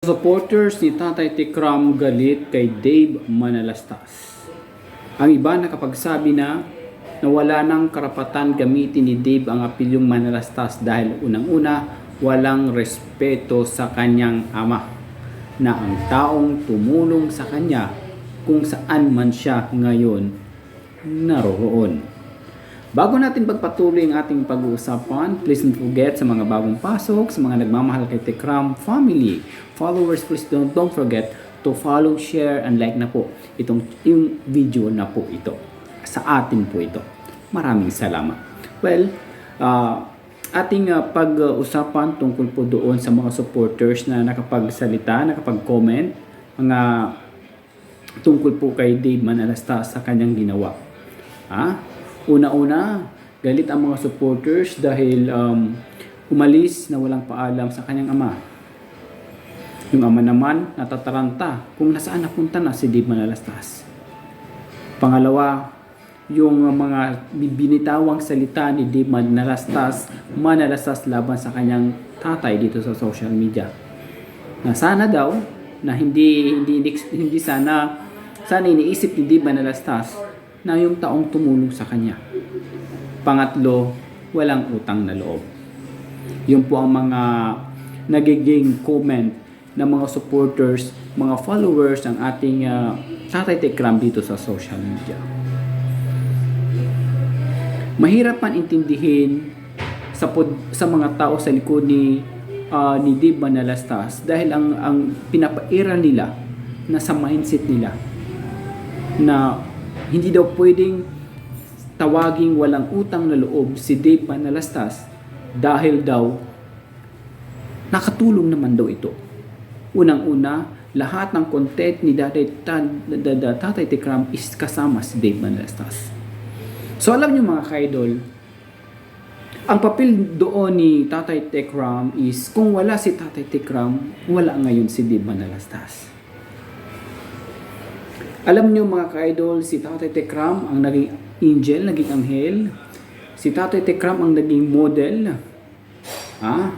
Supporters ni Tatay Tikram galit kay Dave Manalastas. Ang iba nakapagsabi na nawala ng karapatan gamitin ni Dave ang apilyong Manalastas dahil unang-una walang respeto sa kanyang ama na ang taong tumulong sa kanya kung saan man siya ngayon naroroon. Bago natin pagpatuloy ang ating pag-uusapan, please don't forget sa mga bagong pasok, sa mga nagmamahal kay Tekram family, followers, please don't, don't forget to follow, share, and like na po itong yung video na po ito. Sa atin po ito. Maraming salamat. Well, ah, ating ah, pag-usapan tungkol po doon sa mga supporters na nakapagsalita, nakapag-comment, mga tungkol po kay Dave Manalastas sa kanyang ginawa. Ha? Una-una, galit ang mga supporters dahil um, umalis na walang paalam sa kanyang ama. Yung ama naman, natataranta kung nasaan napunta na si Dave Manalastas. Pangalawa, yung mga binitawang salita ni Dave Manalastas, Manalastas laban sa kanyang tatay dito sa social media. Na sana daw, na hindi hindi hindi, sana sana iniisip ni Dave Manalastas na yung taong tumulong sa kanya. Pangatlo, walang utang na loob. Yun po ang mga nagiging comment ng mga supporters, mga followers ng ating uh, Tatay Tekram dito sa social media. Mahirap man intindihin sa pod, sa mga tao sa likod ni uh, ni Dave Manalastas dahil ang ang pinapaira nila na sa mindset nila na hindi daw pwedeng tawaging walang utang na loob si Dave Manalastas dahil daw nakatulong naman daw ito. Unang-una, lahat ng content ni Tatay, Tatay Tikram is kasama si Dave Manalastas. So alam niyo mga kaidol, ang papel doon ni Tatay Tekram is kung wala si Tatay Tekram, wala ngayon si Dave Manalastas. Alam niyo mga ka-idol, si Tatay Tekram ang naging angel, naging anghel. Si Tatay Tekram ang naging model. Ha?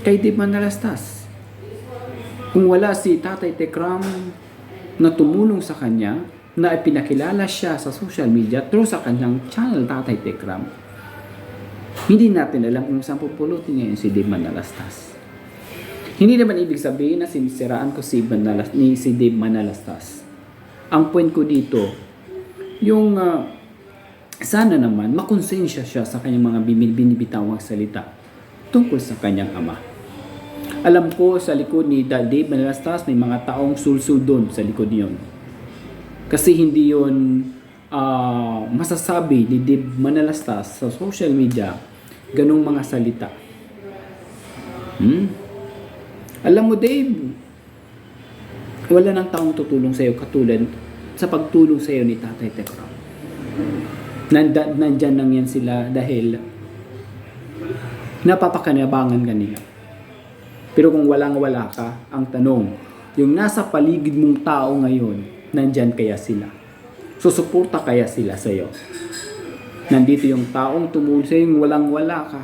Kay Dave Manalastas. Kung wala si Tatay Tekram na tumulong sa kanya, na ipinakilala siya sa social media through sa kanyang channel Tatay Tekram, hindi natin alam kung saan pupulutin ngayon si Dave Manalastas. Hindi naman ibig sabihin na sinisiraan ko si, Manalas, ni si Dave Manalastas ang point ko dito, yung uh, sana naman makonsensya siya sa kanyang mga binibitawang salita tungkol sa kanyang ama. Alam ko sa likod ni Dave Manalastas may mga taong sulsul doon sa likod niyon. Kasi hindi yon uh, masasabi ni Dave Manalastas sa social media ganong mga salita. Hmm? Alam mo Dave, wala nang taong tutulong sa iyo katulad sa pagtulong sa iyo ni Tatay Tekram. Nanda, nandyan lang yan sila dahil napapakanabangan ka nila. Pero kung walang wala ka, ang tanong, yung nasa paligid mong tao ngayon, nandyan kaya sila? Susuporta kaya sila sa iyo? Nandito yung taong tumulong sa iyo, yung walang wala ka.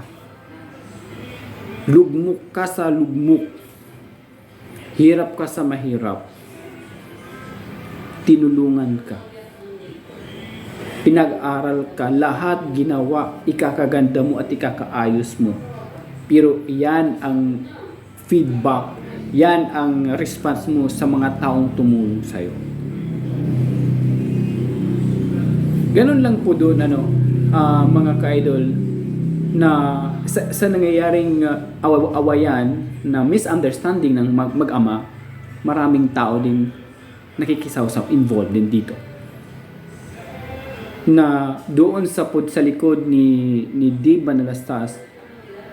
Lugmok ka sa lugmok. Hirap ka sa mahirap tinulungan ka. Pinag-aral ka, lahat ginawa, ikakaganda mo at ikakaayos mo. Pero yan ang feedback, yan ang response mo sa mga taong tumulong sa'yo. Ganun lang po doon, ano, uh, mga ka-idol, na sa, sa nangyayaring uh, aw- awayan na misunderstanding ng mag- mag-ama, maraming tao din nakikisawsaw involved din dito. Na doon sa pud sa likod ni ni Dave Manalastas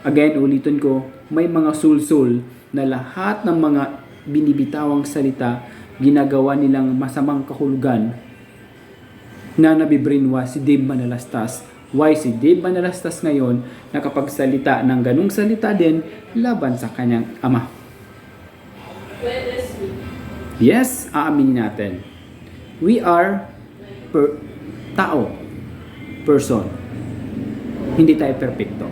again ulitin ko may mga sulsul na lahat ng mga binibitawang salita ginagawa nilang masamang kahulugan na nabibrinwa si Dave Manalastas why si Dave Manalastas ngayon nakapagsalita ng ganung salita din laban sa kanyang ama Yes, aaminin natin. We are per tao, person. Hindi tayo perpekto.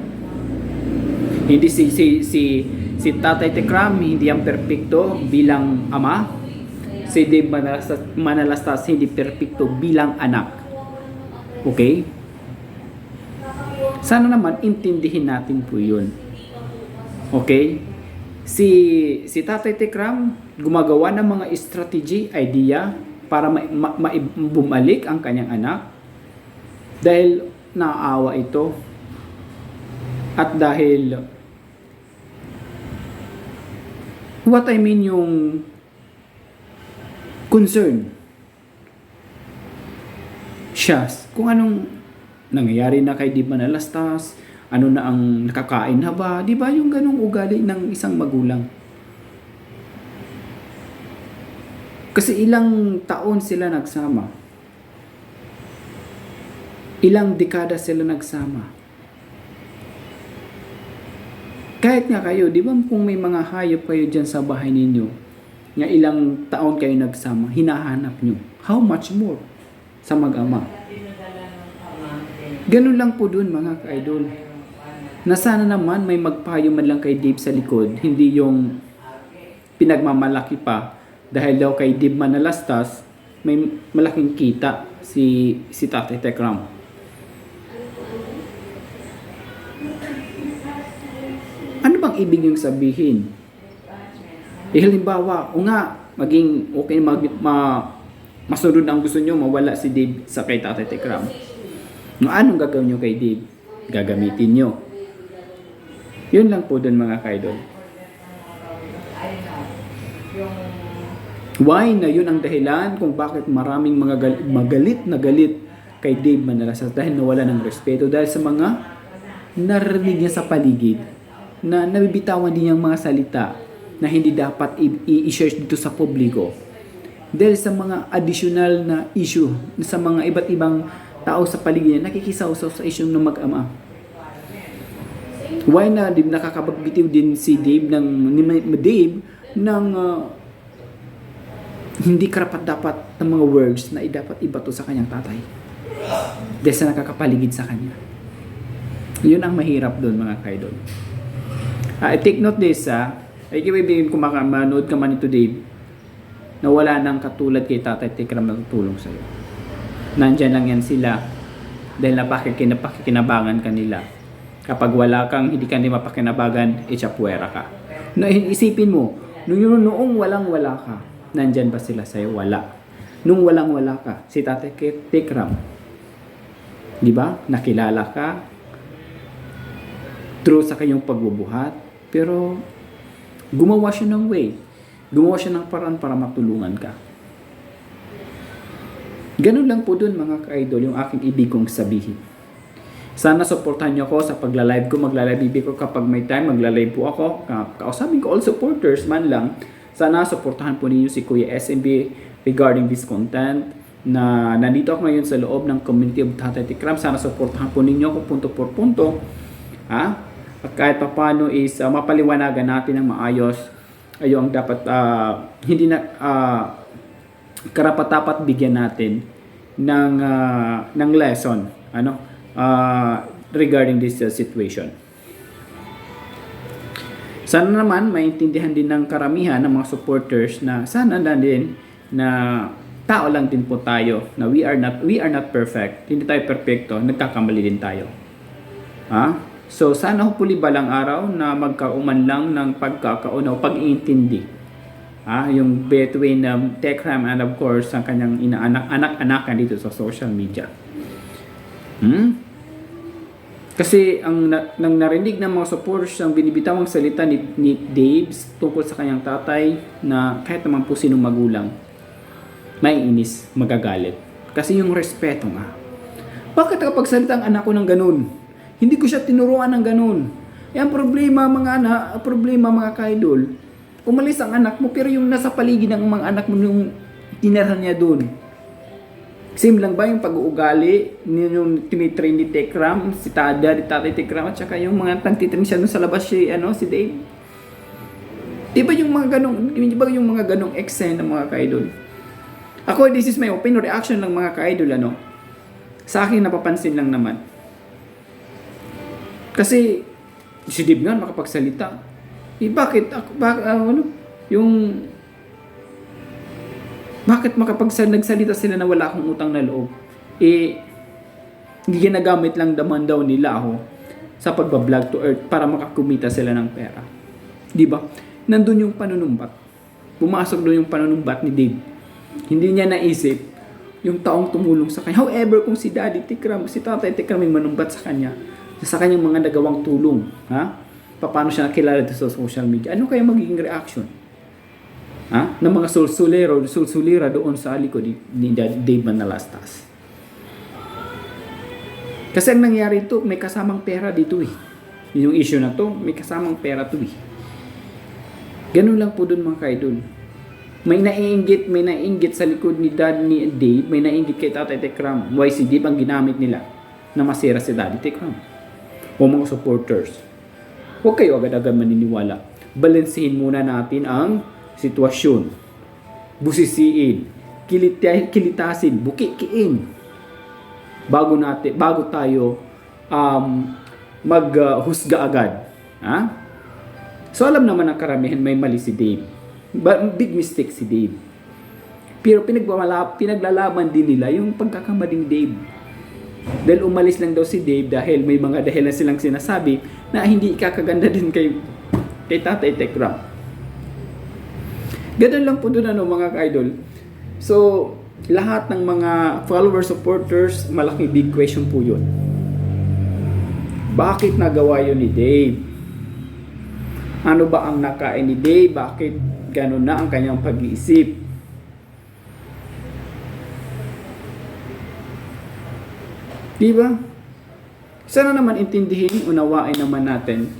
Hindi si si si si Tatay Tekram hindi ang perpekto bilang ama. Si Dave Manalastas, Manalastas hindi perpekto bilang anak. Okay? Sana naman intindihin natin po yun. Okay? Si, si Tatay Tekram gumagawa ng mga strategy, idea para ma, ma, ma- bumalik ang kanyang anak. Dahil naaawa ito. At dahil what I mean yung concern siya kung anong nangyayari na kay Di Manalastas, ano na ang nakakain na ba, di ba yung ganong ugali ng isang magulang. Kasi ilang taon sila nagsama. Ilang dekada sila nagsama. Kahit nga kayo, di ba kung may mga hayop kayo dyan sa bahay ninyo, nga ilang taon kayo nagsama, hinahanap nyo. How much more sa mag-ama? Ganun lang po dun mga ka-idol. Na sana naman may magpayo man lang kay Dave sa likod, hindi yung pinagmamalaki pa dahil daw kay Dave Manalastas may malaking kita si si Tatay Tekram. Ano bang ibig yung sabihin? Eh, halimbawa, o nga, maging okay mag, ma, masunod ang gusto nyo, mawala si Dave sa kay Tatay Tekram. No, anong gagawin nyo kay Dave? Gagamitin nyo. Yun lang po dun mga kaidol. Why na yun ang dahilan kung bakit maraming mga gal- magalit na galit kay Dave Manalasas dahil nawala ng respeto dahil sa mga narinig niya sa paligid na nabibitawan din niyang mga salita na hindi dapat i-share dito sa publiko dahil sa mga additional na issue sa mga iba't ibang tao sa paligid niya nakikisaw-saw sa issue ng mag-ama. Why na nakakapagbitiw din si Dave ng ni Dave ng uh, hindi karapat dapat ng mga words na dapat ibato sa kanyang tatay. Dahil sa nakakapaligid sa kanya. Yun ang mahirap doon mga kaidol. Ah, take note this ha. Ay kibibigin kung makamanood ka man ito Dave na wala nang katulad kay Tatay Tikram na tutulong sa'yo. Nandyan lang yan sila dahil napakikinabangan ka nila. Kapag wala kang hindi ka nila mapakinabagan, ichapuera ka. No, isipin mo, yun noong walang wala ka, nandyan ba sila sa'yo? Wala. Nung walang wala ka, si Tatay Tikram, di ba? Nakilala ka, through sa kanyang pagbubuhat, pero gumawa siya ng way. Gumawa siya ng paraan para matulungan ka. Ganun lang po dun mga ka-idol yung aking ibig kong sabihin. Sana supportahan niyo ako sa pagla-live ko. Magla-live ko kapag may time. Magla-live po ako. Ka- Kausapin ko all supporters man lang. Sana supportahan po ninyo si Kuya SMB regarding this content na nandito ako ngayon sa loob ng community of Tatay Tikram. Sana supportahan po ninyo ako punto por punto. Ha? At kahit pa paano is uh, mapaliwanagan natin ng maayos ay yung dapat ah, hindi na ah, karapat-dapat bigyan natin ng ah, ng lesson ano ah, regarding this uh, situation. Sana naman maintindihan din ng karamihan ng mga supporters na sana na din na tao lang din po tayo na we are not we are not perfect. Hindi tayo perfecto, nagkakamali din tayo. Ha? So sana hopefully balang araw na magkauman lang ng pagkakaunaw, pag-iintindi. Ah, yung between um, Tekram and of course ang kanyang inaanak anak-anakan dito sa social media. Hmm? Kasi ang na, nang narinig ng mga supporters ang binibitawang salita ni, ni Dave tungkol sa kanyang tatay na kahit naman po sinong magulang may inis, magagalit. Kasi yung respeto nga. Bakit kapag salita ang anak ko ng ganun? Hindi ko siya tinuruan ng ganun. Eh, ang problema mga anak, problema mga kaidol, umalis ang anak mo pero yung nasa paligid ng mga anak mo yung tinirhan niya doon. Same lang ba yung pag-uugali yung tinitrain ni Tekram, si Tada, ni Tatay Tekram, at saka yung mga tangtitrain siya doon sa labas si, ano, si Dave? Di ba yung mga ganong, di ba yung mga ganong eksena mga kaidol? Ako, this is my opinion, reaction ng mga ka-idol, ano? Sa akin, napapansin lang naman. Kasi, si Dib nga makapagsalita. Eh, bakit? Ako, bak, ah, ano? Yung... Bakit makapag nagsalita sila na wala akong utang na loob? Eh, ginagamit lang naman daw nila ako sa pagbablog to earth para makakumita sila ng pera. Di ba? Nandun yung panunumbat. Pumasok doon yung panunumbat ni Dave. Hindi niya naisip yung taong tumulong sa kanya. However, kung si Daddy Tikram, si Tatay Tikram may manumbat sa kanya, sa kanyang mga nagawang tulong, ha? Paano siya nakilala sa social media? Ano kaya magiging reaction? Ha? Ng mga sulsulero, sulsulira doon sa likod ni, ni Dave Manalastas. Kasi ang nangyari ito, may kasamang pera dito eh. Yung issue na to, may kasamang pera to eh. Ganun lang po dun mga kaidol. May naiinggit, may naiinggit sa likod ni Dad ni Dave, may naiinggit kay Tatay Tekram. Why si Dave ang ginamit nila na masira si Daddy Tekram. O mga supporters. Huwag kayo agad-agad maniniwala. Balansehin muna natin ang sitwasyon. Busisiin. Kilita, kilitasin. Bukikiin. Bago natin, bago tayo um, maghusga agad. Ha? So alam naman ng karamihan may mali si Dave. But big mistake si Dave. Pero pinagwala, pinaglalaban din nila yung pagkakamaling Dave. Dahil umalis lang daw si Dave dahil may mga dahilan silang sinasabi na hindi ikakaganda din kay, kay Tatay Tekram. Ganun lang po doon ano mga ka-idol. So, lahat ng mga follower supporters, malaking big question po yun. Bakit nagawa yun ni Dave? Ano ba ang nakain ni Dave? Bakit ganun na ang kanyang pag-iisip? Di ba? Sana naman intindihin, unawain naman natin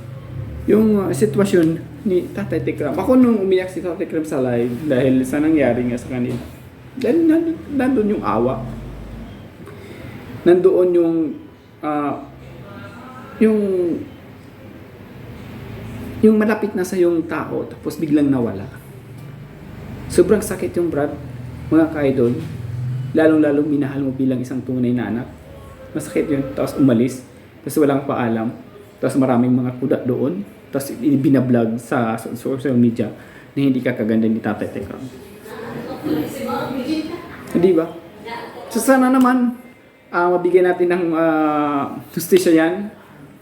yung uh, sitwasyon ni Tatay Tikram. Ako nung umiyak si Tatay Tikram sa live dahil sa nangyari nga sa kanila. Dahil nan- nandun yung awa. Nandoon yung uh, yung yung malapit na sa yung tao tapos biglang nawala. Sobrang sakit yung Brad, mga ka-idol. Lalong-lalong minahal mo bilang isang tunay na anak. Masakit yun. Tapos umalis. Tapos walang paalam. Tapos maraming mga kuda doon. Tapos binablog sa social media na hindi ka kaganda ni Tatay Tekram. Hindi ba? So sana naman ah, mabigyan natin ng uh, justisya yan.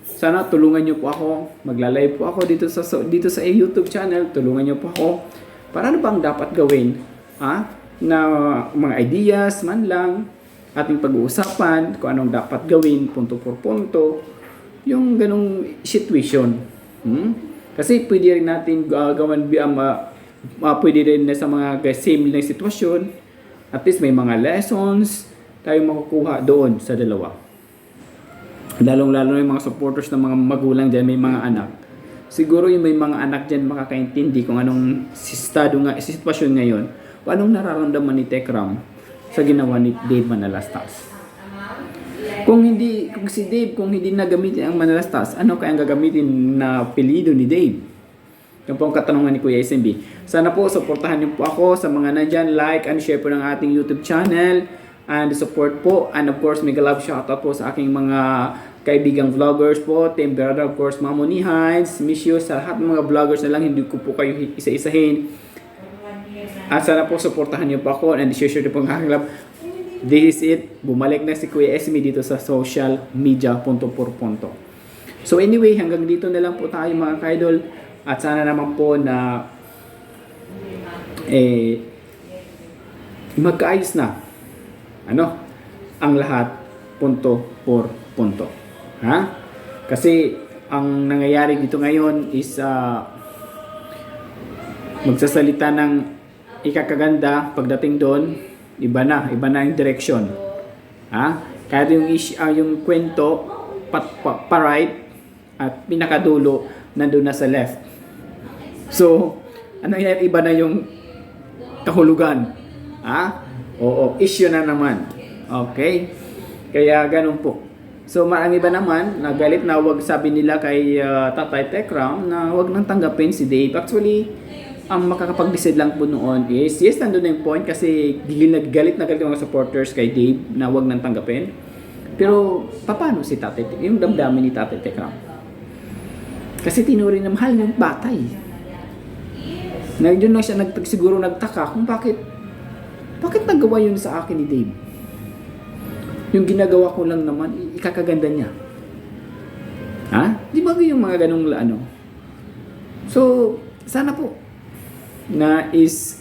Sana tulungan niyo po ako. Magla-live po ako dito sa dito sa YouTube channel. Tulungan niyo po ako. Para ano bang dapat gawin? Ha? Na mga ideas man lang ating pag-uusapan kung anong dapat gawin punto por punto yung ganong situation. Hmm? Kasi pwede rin natin uh, gawan um, uh, uh, pwede rin na sa mga same na sitwasyon at least may mga lessons tayo makukuha doon sa dalawa. Lalong-lalo yung mga supporters ng mga magulang dyan, may mga anak. Siguro yung may mga anak dyan makakaintindi kung anong estado nga, sitwasyon ngayon, o anong nararamdaman ni Tekram sa ginawa ni Dave Manalastas. Kung hindi, kung si Dave, kung hindi na gamitin ang Manalastas, ano kaya ang gagamitin na apelido ni Dave? Yung po ang katanungan ni Kuya SMB. Sana po, supportahan niyo po ako sa mga nandyan. Like and share po ng ating YouTube channel. And support po. And of course, mega love shoutout po sa aking mga kaibigang vloggers po. Team Brother, of course, Mamoni Hines. Miss you sa lahat ng mga vloggers na lang. Hindi ko po kayo isa-isahin. At sana po, supportahan niyo po ako. And share share po ang aking love. This is it. Bumalik na si Kuya SMB dito sa social media punto por punto. So anyway, hanggang dito na lang po tayo mga kaidol. At sana naman po na eh magkaayos na ano ang lahat punto por punto. Ha? Kasi ang nangyayari dito ngayon is uh, magsasalita ng ikakaganda pagdating doon, iba na, iba na yung direction. Ha? Kaya yung, ish, uh, yung kwento, pa, pa, pa right, at pinakadulo, nandun na sa left. So, ano yan, iba na yung kahulugan. Ha? Oo, issue na naman. Okay? Kaya ganun po. So, marang iba naman, nagalit na wag sabi nila kay uh, Tatay Tekram na wag nang tanggapin si Dave. Actually, ang makakapag-decide lang po noon is, yes, nandun na yung point kasi galit na galit yung mga supporters kay Dave na wag nang tanggapin. Pero, paano si Tekram? Yung damdamin ni Tatay Tekram? Kasi tinuri na mahal yung bata eh. Na yun lang siya nag, siguro nagtaka kung bakit bakit nagawa yun sa akin ni Dave? Yung ginagawa ko lang naman, ikakaganda niya. Ha? Di ba yung mga ganong ano? So, sana po na is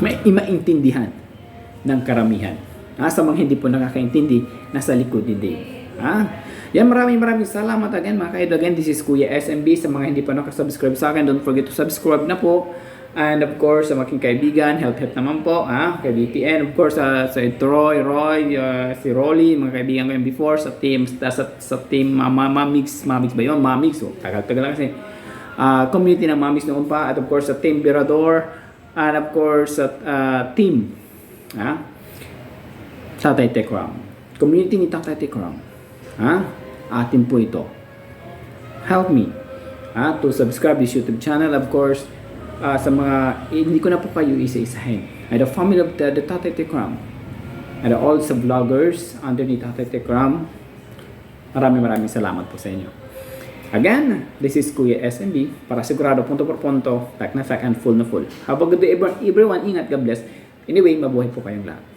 may maintindihan ng karamihan. Ha? Sa mga hindi po nakakaintindi, nasa likod ni Dave. Ha? Yan, maraming maraming salamat again mga kaidol. Again, this is Kuya SMB. Sa mga hindi pa nakasubscribe sa akin, don't forget to subscribe na po. And of course, sa aking kaibigan, help help naman po, ha? Kay BPN, of course, sa sa Troy, Roy, uh, si Rolly, mga kaibigan ko yung before, sa team, sa, sa team uh, Mamix, Mamix ba yun? Mamix, oh, tagal-tagal lang kasi. Uh, community ng Mamix noon pa, at of course, sa team Birador, and of course, sa uh, team, ha? Tatay Tekram. Community ni Tatay Tekram. Ha? Atin po ito. Help me ha, to subscribe this YouTube channel. Of course, ah, sa mga, eh, hindi ko na po kayo isa-isahin. And the family of the, the Tatay Tekram. And all sa vloggers underneath Tatay Tekram. Maraming maraming salamat po sa inyo. Again, this is Kuya SMB para sigurado punto por punto, fact na fact and full na full. Have a good day everyone. Ingat, God bless. Anyway, mabuhay po kayong lahat.